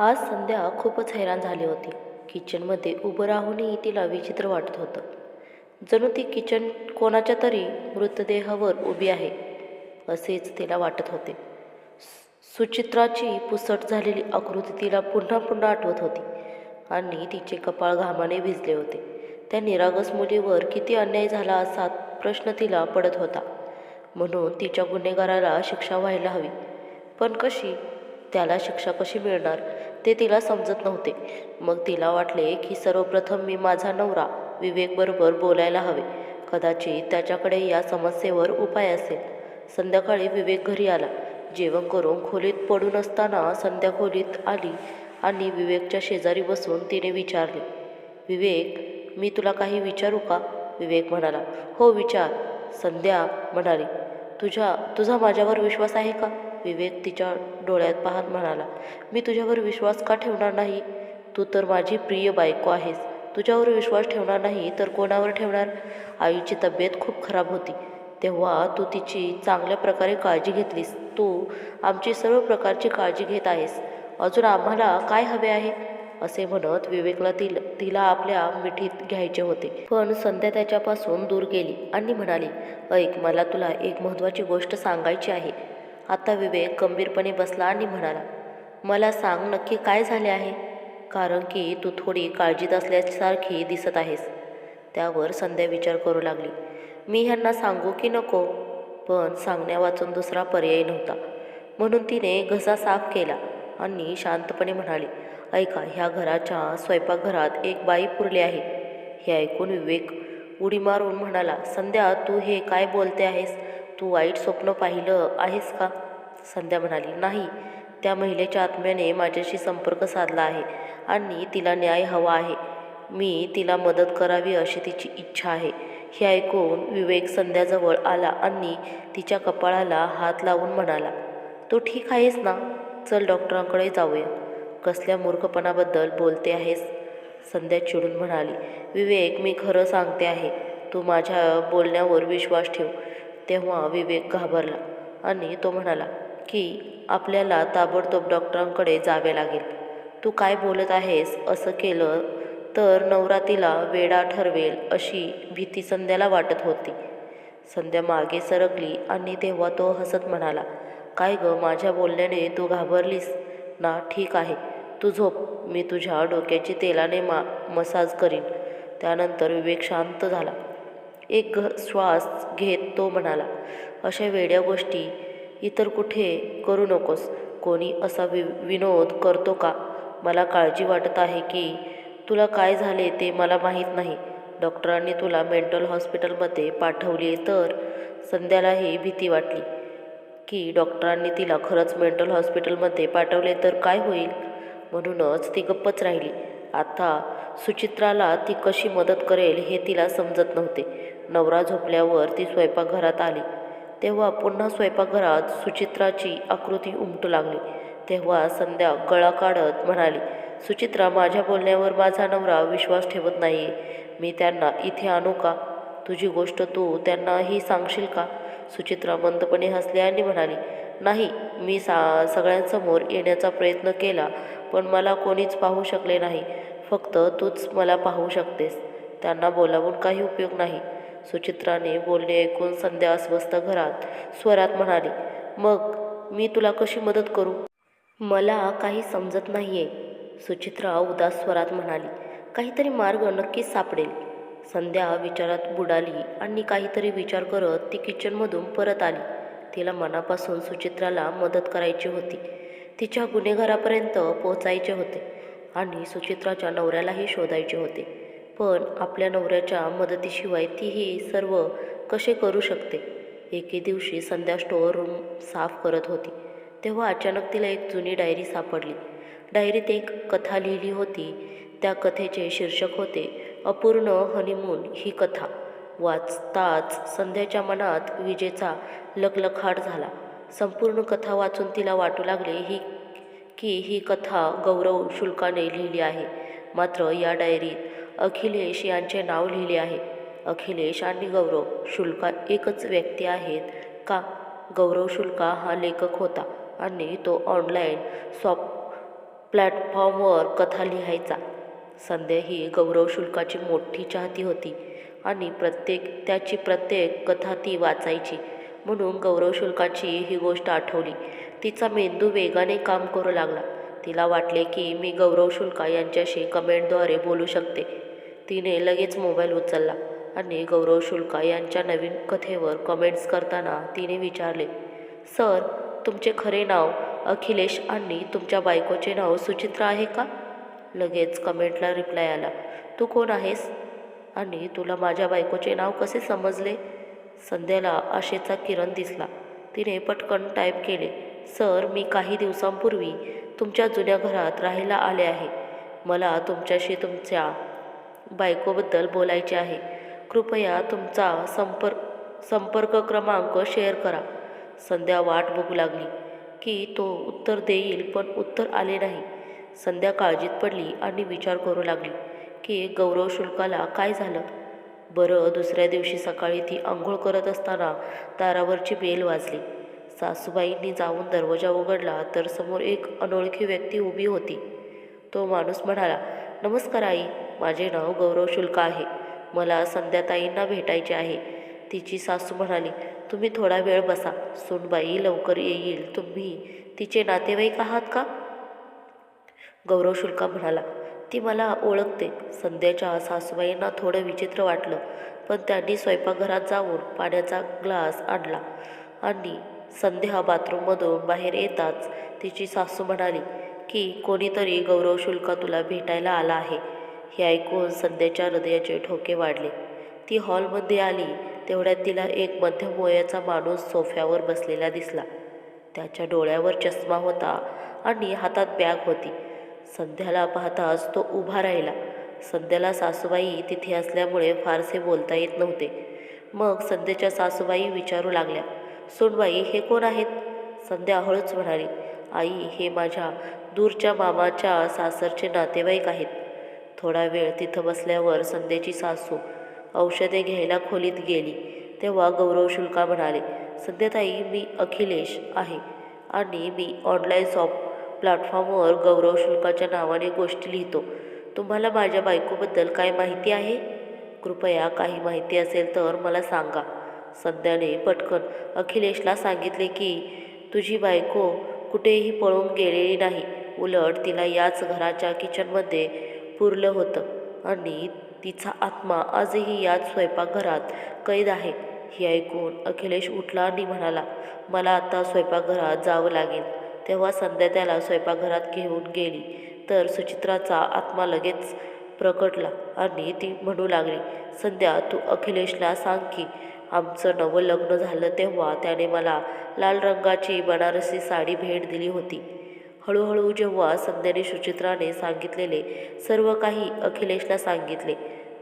आज संध्या खूपच हैराण झाली होती. किचनमध्ये उभं राहूनही तिला विचित्र वाटत होतं. जणू ती किचन कोणाच्या तरी मृतदेहावर उभी आहे असेच तिला वाटत होते. सु- सुचित्राची पुसट झालेली आकृती तिला पुन्हा पुन्हा आठवत होती आणि तिचे कपाळ घामाने भिजले होते. त्या निरागस मुलीवर किती अन्याय झाला असा प्रश्न तिला पडत होता. म्हणून तिच्या गुन्हेगाराला शिक्षा व्हायला हवी. पण कशी? त्याला शिक्षा कशी मिळणार ते तिला समजत नव्हते. मग तिला वाटले की सर्वप्रथम मी माझा नवरा विवेकबरोबर बोलायला हवे. कदाचित त्याच्याकडे या समस्येवर उपाय असेल. संध्याकाळी विवेक घरी आला. जेवण करून खोलीत पडून असताना संध्या खोलीत आली आणि विवेकच्या शेजारी बसून तिने विचारले विवेक मी तुला काही विचारू का? विवेक म्हणाला हो विचार. संध्या म्हणाली तुझ्या तुझा माझ्यावर विश्वास आहे का? विवेक तिच्या डोळ्यात पाहत म्हणाला मी तुझ्यावर विश्वास का ठेवणार नाही? तू तर माझी प्रिय बायको आहेस. तुझ्यावर विश्वास ठेवणार नाही तर कोणावर ठेवणार? आईची तब्येत खूप खराब होती. तेव्हा तू तिची चांगल्या प्रकारे काळजी घेतलीस. तू आमची सर्व प्रकारची काळजी घेत आहेस. अजून आम्हाला काय हवे आहे? असे म्हणत विवेकला तिल तिला आपल्या मिठीत घ्यायचे होते. पण संध्या त्याच्यापासून दूर गेली आणि म्हणाली ऐक मला तुला एक महत्त्वाची गोष्ट सांगायची आहे. आता विवेक गंभीरपणे बसला आणि म्हणाला मला सांग नक्की काय झाले आहे? कारण की तू थोडी काळजीत असल्यासारखी दिसत आहेस. त्यावर संध्या विचार करू लागली. मी ह्यांना सांगू की नको पण सांगण्यावाचून दुसरा पर्याय नव्हता. म्हणून तिने घसा साफ केला आणि शांतपणे म्हणाली ऐका ह्या घराच्या स्वयंपाकघरात एक बाई पुरली आहे. हे ऐकून विवेक उडी मारून म्हणाला संध्या तू हे काय बोलते आहेस? तू वाईट स्वप्न पाहिलं आहेस का? संध्या म्हणाली नाही. त्या महिलेच्या आत्म्याने माझ्याशी संपर्क साधला आहे आणि तिला न्याय हवा आहे. मी तिला मदत करावी अशी तिची इच्छा आहे. हे ऐकून विवेक संध्याजवळ आला आणि तिच्या कपाळाला हात लावून म्हणाला तू ठीक आहेस ना? चल डॉक्टरांकडे जाऊया. कसल्या मूर्खपणाबद्दल बोलते आहेस? संध्या चिडून म्हणाली विवेक मी खरं सांगते आहे. तू माझ्या बोलण्यावर विश्वास ठेव. तेव्हा विवेक घाबरला आणि तो म्हणाला की आपल्याला ताबडतोब डॉक्टरांकडे जावे लागेल. तू काय बोलत आहेस असं केलं तर नवरा तिला वेडा ठरवेल अशी भीती संध्याला वाटत होती संध्या मागे सरकली आणि तेव्हा तो हसत म्हणाला काय ग माझ्या बोलण्याने तू घाबरलीस? ना ठीक आहे. तू झोप. मी तुझ्या डोक्याची तेलाने मा मसाज करीन त्यानंतर विवेक शांत झाला. एक घ श्वास घेत तो म्हणाला अशा वेड्या गोष्टी इतर कुठे करू नकोस. कोणी असा वि विनोद करतो का? मला काळजी वाटत आहे की तुला काय झाले ते मला माहीत नाही. डॉक्टरांनी तुला मेंटल हॉस्पिटलमध्ये पाठवले तर संध्यालाही भीती वाटली. की डॉक्टरांनी तिला खरंच मेंटल हॉस्पिटलमध्ये पाठवले तर काय होईल? म्हणूनच ती गप्पच राहिली. आता सुचित्राला ती कशी मदत करेल हे तिला समजत नव्हते. नवरा झोपल्यावर ती स्वयंपाकघरात आली. तेव्हा पुन्हा स्वयंपाकघरात सुचित्राची आकृती उमटू लागली. तेव्हा संध्या गळा काढत म्हणाली सुचित्रा माझ्या बोलण्यावर माझा नवरा विश्वास ठेवत नाही मी त्यांना इथे आणू का? तुझी गोष्ट तू त्यांनाही सांगशील का? सुचित्रा मंदपणे हसली आणि म्हणाली नाही मी सा सगळ्यांसमोर येण्याचा प्रयत्न केला पण मला कोणीच पाहू शकले नाही. फक्त तूच मला पाहू शकतेस. त्यांना बोलावून काही उपयोग नाही. सुचित्राने बोलणे ऐकून संध्या अस्वस्थ घरात स्वरात म्हणाली मग मी तुला कशी मदत करू? मला काही समजत नाही आहे सुचित्रा उदास स्वरात म्हणाली काहीतरी मार्ग नक्कीच सापडेल. संध्या विचारात बुडाली आणि काहीतरी विचार करत ती किचनमधून परत आली. तिला मनापासून सुचित्राला मदत करायची होती. तिच्या गुन्हेगारापर्यंत पोहोचायचे होते आणि सुचित्राच्या नवऱ्यालाही शोधायचे होते. पण आपल्या नवऱ्याच्या मदतीशिवाय ती ही सर्व कसे करू शकते? एके दिवशी संध्या स्टोअर रूम साफ करत होती. तेव्हा अचानक तिला एक जुनी डायरी सापडली. डायरीत एक कथा लिहिली होती. त्या कथेचे शीर्षक होते अपूर्ण हनीमून ही कथा. वाचताच संध्याच्या मनात विजेचा लखलखाट झाला. संपूर्ण कथा वाचून तिला वाटू लागले ही की ही कथा गौरव शुल्काने लिहिली आहे. मात्र या डायरीत अखिलेश यांचे नाव लिहिले आहे. अखिलेश आणि गौरव शुल्का एकच व्यक्ती आहेत का? गौरव शुल्का हा लेखक होता आणि तो ऑनलाईन सॉप प्लॅटफॉर्मवर कथा लिहायचा. संध्या ही गौरव शुल्काची मोठी चाहती होती आणि प्रत्येक त्याची प्रत्येक कथा ती वाचायची. म्हणून गौरव शुल्काची ही गोष्ट आठवली. तिचा मेंदू वेगाने काम करू लागला. तिला वाटले की मी गौरव शुल्का यांच्याशी कमेंटद्वारे बोलू शकते. तिने लगेच मोबाईल उचलला आणि गौरव शुल्का यांच्या नवीन कथेवर कमेंट्स करताना तिने विचारले सर तुमचे खरे नाव अखिलेश आणि तुमच्या बायकोचे नाव सुचित्रा आहे का? लगेच कमेंटला रिप्लाय आला तू कोण आहेस आणि तुला माझ्या बायकोचे नाव कसे समजले? संध्याला आशेचा किरण दिसला. तिने पटकन टाईप केले सर मी काही दिवसांपूर्वी तुमच्या जुन्या घरात राहायला आले आहे. मला तुमच्याशी तुमच्या बायकोबद्दल बोलायचे आहे. कृपया तुमचा संपर्क संपर्क क्रमांक शेअर करा. संध्या वाट बघू लागली की तो उत्तर देईल पण उत्तर आले नाही. संध्या काळजीत पडली आणि विचार करू लागली की गौरव शुल्काला काय झालं? बरं दुसऱ्या दिवशी सकाळी ती आंघोळ करत असताना दारावरची बेल वाजली. सासूबाईंनी जाऊन दरवाजा उघडला तर समोर एक अनोळखी व्यक्ती उभी होती. तो माणूस म्हणाला नमस्कार आई माझे नाव गौरव शुल्क आहे. मला संध्याताईंना भेटायचे आहे. तिची सासू म्हणाली तुम्ही थोडा वेळ बसा. सोनबाई लवकर येईल. तुम्ही तिचे नातेवाईक आहात का? गौरव शुल्का म्हणाला ती मला ओळखते. संध्याच्या सासूबाईंना थोडं विचित्र वाटलं पण त्यांनी स्वयंपाकघरात जाऊन पाण्याचा ग्लास आणला आणि संध्या बाथरूममधून बाहेर येताच तिची सासू म्हणाली की कोणीतरी गौरव शुल्का तुला भेटायला आला आहे. हे ऐकून संध्याच्या हृदयाचे ठोके वाढले. ती हॉलमध्ये आली तेवढ्यात तिला एक मध्यम वयाचा माणूस सोफ्यावर बसलेला दिसला. त्याच्या डोळ्यावर चष्मा होता आणि हातात बॅग होती. संध्याला पाहताच तो उभा राहिला. संध्याला सासूबाई तिथे असल्यामुळे फारसे बोलता येत नव्हते. मग संध्याच्या सासूबाई विचारू लागल्या सोनबाई हे कोण आहेत? संध्या हळूच म्हणाली आई हे माझ्या दूरच्या मामाच्या सासरचे नातेवाईक आहेत. थोडा वेळ तिथं बसल्यावर संध्याची सासू औषधे घ्यायला खोलीत गेली. तेव्हा गौरव शुल्का म्हणाले सध्याताई मी अखिलेश आहे आणि मी ऑनलाईन सॉप प्लॅटफॉर्मवर गौरव शुल्काच्या नावाने गोष्टी लिहितो. तुम्हाला माझ्या बायकोबद्दल काय माहिती आहे? कृपया काही माहिती असेल तर मला सांगा. संध्याने पटकन अखिलेशला सांगितले की तुझी बायको कुठेही पळून गेलेली नाही. उलट तिला याच घराच्या किचनमध्ये पुरलं होतं. आणि तिचा आत्मा आजही याच स्वयंपाकघरात कैद आहे. हे ऐकून अखिलेश उठला आणि म्हणाला मला आता स्वयंपाकघरात जावं लागेल. तेव्हा संध्या त्याला स्वयंपाकघरात घेऊन गेली. तर सुचित्राचा आत्मा लगेच प्रकटला आणि ती म्हणू लागली संध्या तू अखिलेशला सांग की आमचं नवं लग्न झालं तेव्हा त्याने मला लाल रंगाची बनारसी साडी भेट दिली होती. हळूहळू जेव्हा संध्याने सुचित्राने सांगितलेले सर्व काही अखिलेशला सांगितले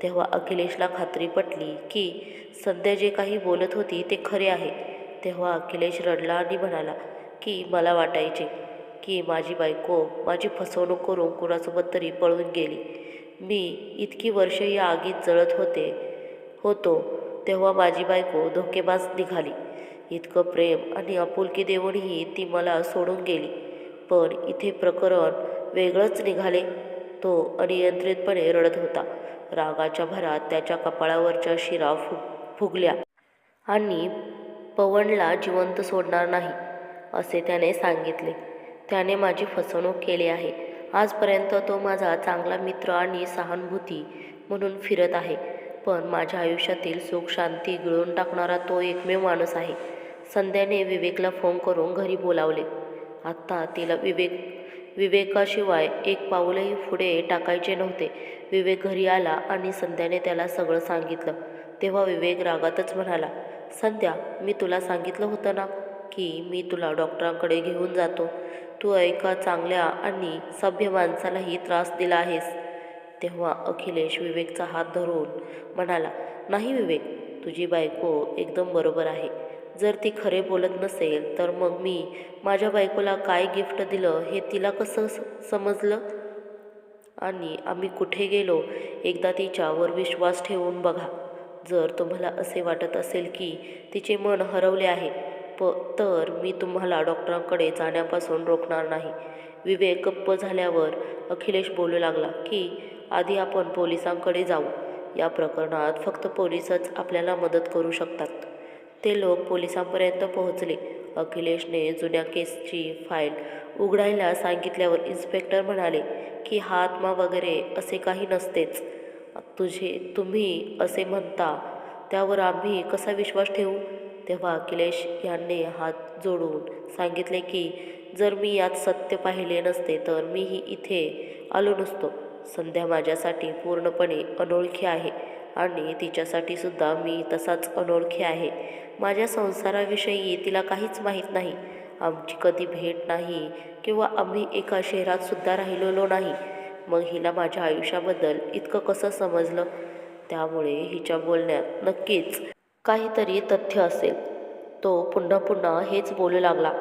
तेव्हा अखिलेशला खात्री पटली की संध्या जे काही बोलत होती ते खरे आहे. तेव्हा अखिलेश रडला आणि म्हणाला की मला वाटायचे की माझी बायको माझी फसवणूक करून कुणासोबत तरी पळून गेली. मी इतकी वर्ष या आगीत जळत होते होतो तेव्हा माझी बायको धोकेबाज निघाली. इतकं प्रेम आणि आपुलकी देऊनही ती मला सोडून गेली. पण इथे प्रकरण वेगळंच निघाले. तो अनियंत्रितपणे रडत होता. रागाच्या भरात त्याच्या कपाळावरच्या शिरा फु फुगल्या. आणि पवनला जिवंत सोडणार नाही असे त्याने सांगितले. त्याने माझी फसवणूक केली आहे. आजपर्यंत तो माझा चांगला मित्र आणि सहानुभूती म्हणून फिरत आहे. पण माझ्या आयुष्यातील सुख शांती गिळून टाकणारा तो एकमेव माणूस आहे. संध्याने विवेकला फोन करून घरी बोलावले. आत्ता तिला विवेक विवेकाशिवाय एक पाऊलही पुढे टाकायचे नव्हते. विवेक घरी आला आणि संध्याने त्याला सगळं सांगितलं. तेव्हा विवेक रागातच म्हणाला संध्या मी तुला सांगितलं होतं ना की मी तुला डॉक्टरांकडे घेऊन जातो. तू एका चांगल्या आणि सभ्य माणसालाही त्रास दिला आहेस. तेव्हा अखिलेश विवेकचा हात धरून म्हणाला नाही विवेक तुझी बायको एकदम बरोबर आहे. जर ती खरे बोलत नसेल तर मग मी माझ्या बायकोला काय गिफ्ट दिलं हे तिला कसं स- समजलं? आणि आम्ही कुठे गेलो एकदा तिच्यावर विश्वास ठेवून बघा. जर तुम्हाला असे वाटत असेल की तिचे मन हरवले आहे प तर मी तुम्हाला डॉक्टरांकडे जाण्यापासून रोखणार नाही. विवेक गप्प झाल्यावर अखिलेश बोलू लागला की आधी आपण पोलिसांकडे जाऊ. या प्रकरणात फक्त पोलीसच आपल्याला मदत करू शकतात. ते लोक पोलिसांपर्यंत पोहोचले. अखिलेशने जुन्या केसची फाईल उघडायला सांगितल्यावर इन्स्पेक्टर म्हणाले की हातमा वगैरे असे काही नसतेच. तुझे तुम्ही असे म्हणता त्यावर आम्ही कसा विश्वास ठेवू? तेव्हा अखिलेश यांनी हात जोडून सांगितले की जर मी यात सत्य पाहिले नसते तर मीही इथे आलो नसतो. संध्या माझ्यासाठी पूर्णपणे अनोळखी आहे आणि तिच्यासाठी सुद्धा मी तसाच अनोळखी आहे. माझ्या संसाराविषयी तिला काहीच माहीत नाही. आमची कधी भेट नाही किंवा आम्ही एका शहरात सुद्धा राहिलेलो नाही. मग हिला माझ्या आयुष्याबद्दल इतकं कसं समजलं? त्यामुळे हिच्या बोलण्यात नक्कीच काहीतरी तथ्य असेल. तो पुन्हा पुन्हा हेच बोलू लागला.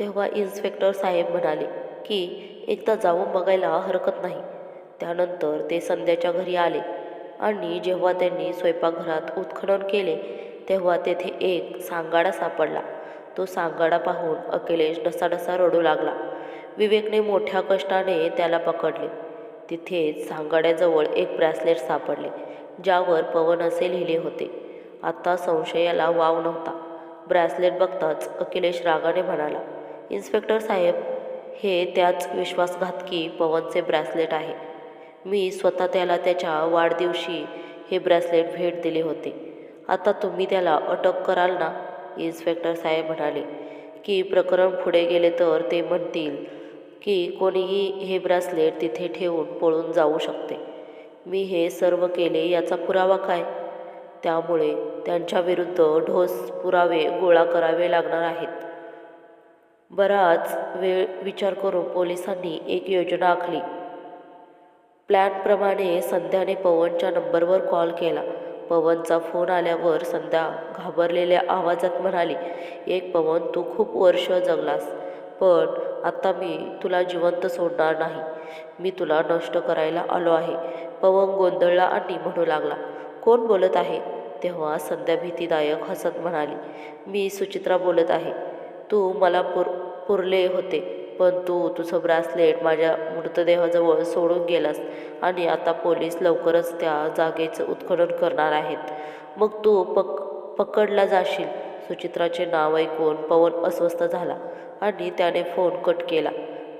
तेव्हा इन्स्पेक्टर साहेब म्हणाले की एकदा जाऊन बघायला हरकत नाही. त्यानंतर ते संध्याच्या घरी आले आणि जेव्हा त्यांनी स्वयंपाकघरात उत्खनन केले तेव्हा तेथे एक सांगाडा सापडला. तो सांगाडा पाहून अखिलेश डसाडसा रडू लागला. विवेकने मोठ्या कष्टाने त्याला पकडले. तिथेच सांगाड्याजवळ एक ब्रॅसलेट सापडले ज्यावर पवन असे लिहिले होते. आता संशयाला वाव नव्हता. ब्रॅसलेट बघताच अखिलेश रागाने म्हणाला इन्स्पेक्टर साहेब हे त्याच विश्वासघातकी पवनचे ब्रॅसलेट आहे. मी स्वतः त्याला त्याच्या वाढदिवशी हे ब्रॅसलेट भेट दिले होते. आता तुम्ही त्याला अटक कराल ना? इन्स्पेक्टर साहेब म्हणाले. की प्रकरण पुढे गेले तर ते म्हणतील की कोणीही हे ब्रॅसलेट तिथे ठेवून पळून जाऊ शकते. मी हे सर्व केले याचा पुरावा काय? त्यामुळे त्यांच्याविरुद्ध ढोस पुरावे गोळा करावे लागणार आहेत. बराच वेळ विचार करून पोलिसांनी एक योजना आखली. प्लॅनप्रमाणे संध्याने पवनच्या नंबरवर कॉल केला. पवनचा फोन आल्यावर संध्या घाबरलेल्या आवाजात म्हणाली एक पवन तू खूप वर्ष जगलास पण आत्ता मी तुला जिवंत सोडणार नाही. मी तुला नष्ट करायला आलो आहे. पवन गोंधळला आणि म्हणू लागला कोण बोलत आहे? तेव्हा संध्या भीतीदायक हसत म्हणाली मी सुचित्रा बोलत आहे. तू मला पुर पुरले होते. पण तू तुझं ब्रासलेट माझ्या मृतदेहाजवळ सोडून गेलास आणि आता पोलीस लवकरच त्या जागेचं उत्खनन करणार आहेत. मग तू पक पकडला जाशील. सुचित्राचे नाव ऐकून पवन अस्वस्थ झाला आणि त्याने फोन कट केला.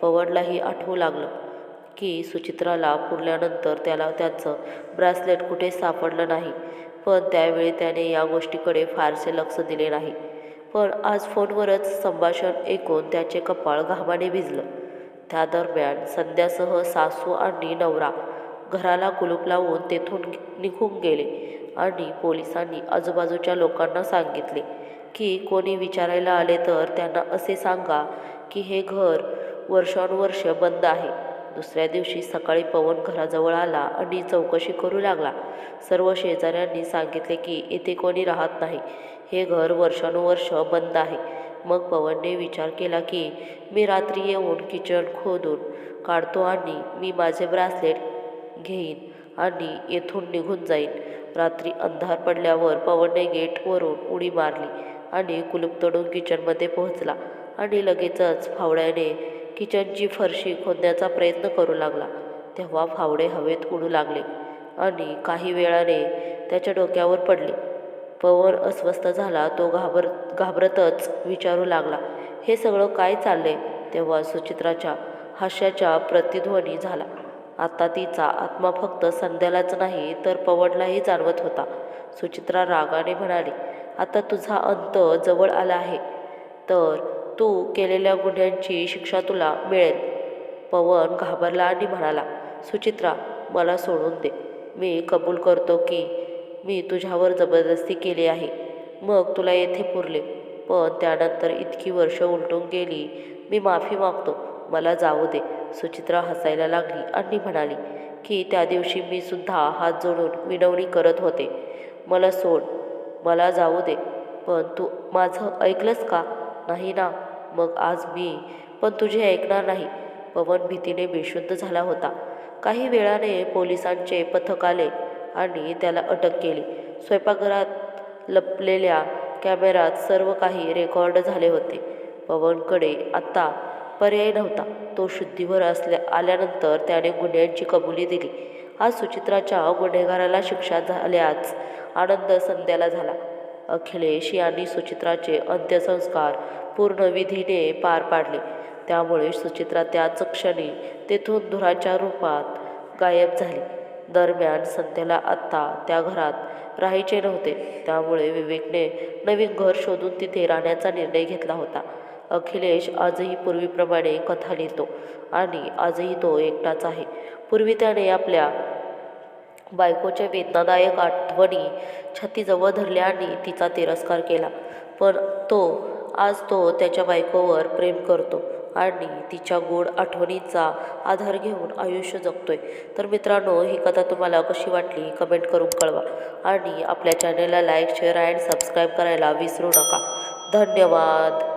पवनलाही आठवू लागलं की सुचित्राला पुरल्यानंतर त्याला त्याचं ब्रासलेट कुठे सापडलं नाही. पण त्यावेळी त्याने या गोष्टीकडे फारसे लक्ष दिले नाही. पण आज फोनवरच संभाषण ऐकून त्याचे कपाळ घामाने भिजलं. त्या दरम्यान संध्यासह सासू आणि नवरा घराला कुलूप लावून तेथून निघून गेले आणि पोलिसांनी आजूबाजूच्या लोकांना सांगितले की कोणी विचारायला आले तर त्यांना असे सांगा की हे घर वर्षानुवर्ष बंद आहे. दुसऱ्या दिवशी सकाळी पवन घराजवळ आला आणि चौकशी करू लागला. सर्व शेजाऱ्यांनी सांगितले की येथे कोणी राहत नाही. हे घर वर्षानुवर्ष बंद आहे. मग पवनने विचार केला की मी रात्री येऊन किचन खोदून काढतो आणि मी माझे ब्रासलेट घेईन आणि येथून निघून जाईन. रात्री अंधार पडल्यावर पवनने गेटवरून उडी मारली आणि कुलूप तोडून किचनमध्ये पोहोचला आणि लगेचच फावड्याने किचनची फरशी खोदण्याचा प्रयत्न करू लागला. तेव्हा फावडे हवेत उडू लागले आणि काही वेळाने त्याच्या डोक्यावर पडले. पवन अस्वस्थ झाला तो घाबर घाबरतच विचारू लागला हे सगळं काय चाललंय? तेव्हा सुचित्राच्या हास्याच्या प्रतिध्वनी झाला. आता तिचा आत्मा फक्त संध्यालाच नाही तर पवनलाही जाणवत होता. सुचित्रा रागाने म्हणाली आता तुझा अंत जवळ आला आहे तर तू केलेल्या गुन्ह्यांची शिक्षा तुला मिळेल. पवन घाबरला आणि म्हणाला सुचित्रा मला सोडून दे. मी कबूल करतो की मी तुझ्यावर जबरदस्ती केली आहे. मग तुला येथे पुरले. पण त्यानंतर इतकी वर्ष उलटून गेली. मी माफी मागतो. मला जाऊ दे. सुचित्रा हसायला लागली आणि म्हणाली की त्या दिवशी मी सुद्धा हात जोडून विनवणी करत होते. मला सोड. मला जाऊ दे. पण तू माझं ऐकलंस का? नाही ना. मग आज मी पण तुझे ऐकणार नाही. पवन भीतीने बेशुद्ध झाला होता. काही वेळाने पोलिसांचे पथक आले. आणि त्याला अटक केली. स्वयंपाकघरात लपलेल्या कॅमेऱ्यात सर्व काही रेकॉर्ड झाले होते. पवनकडे आत्ता पर्याय नव्हता. तो शुद्धीवर असल्या आल्यानंतर त्याने गुन्ह्यांची कबुली दिली. आज सुचित्राच्या गुन्हेगाराला शिक्षा झाल्याच आनंद संध्याला झाला. अखिलेश यांनी सुचित्राचे अंत्यसंस्कार पूर्ण विधीने पार पाडले. त्यामुळे सुचित्रा त्याच क्षणी तेथून धुराच्या रूपात गायब झाली. दरम्यान संध्याला आत्ता त्या घरात राहायचे नव्हते. त्यामुळे विवेकने नवीन घर शोधून तिथे राहण्याचा निर्णय घेतला होता. अखिलेश आजही पूर्वीप्रमाणे कथा लिहितो आणि आजही तो एकटाच आहे. पूर्वी त्याने आपल्या बायकोच्या वेदनादायक आठवणी छातीजवळ धरल्या आणि तिचा तिरस्कार केला. पण तो आज तो त्याच्या बायकोवर प्रेम करतो. आणि तिच्या गोड आठवणींचा आधार घेऊन आयुष्य जगतोय. तर मित्रांनो ही कथा तुम्हाला कशी वाटली कमेंट करून कळवा. आणि आपल्या चॅनलला लाईक शेअर अँड सबस्क्राईब करायला विसरू नका. धन्यवाद!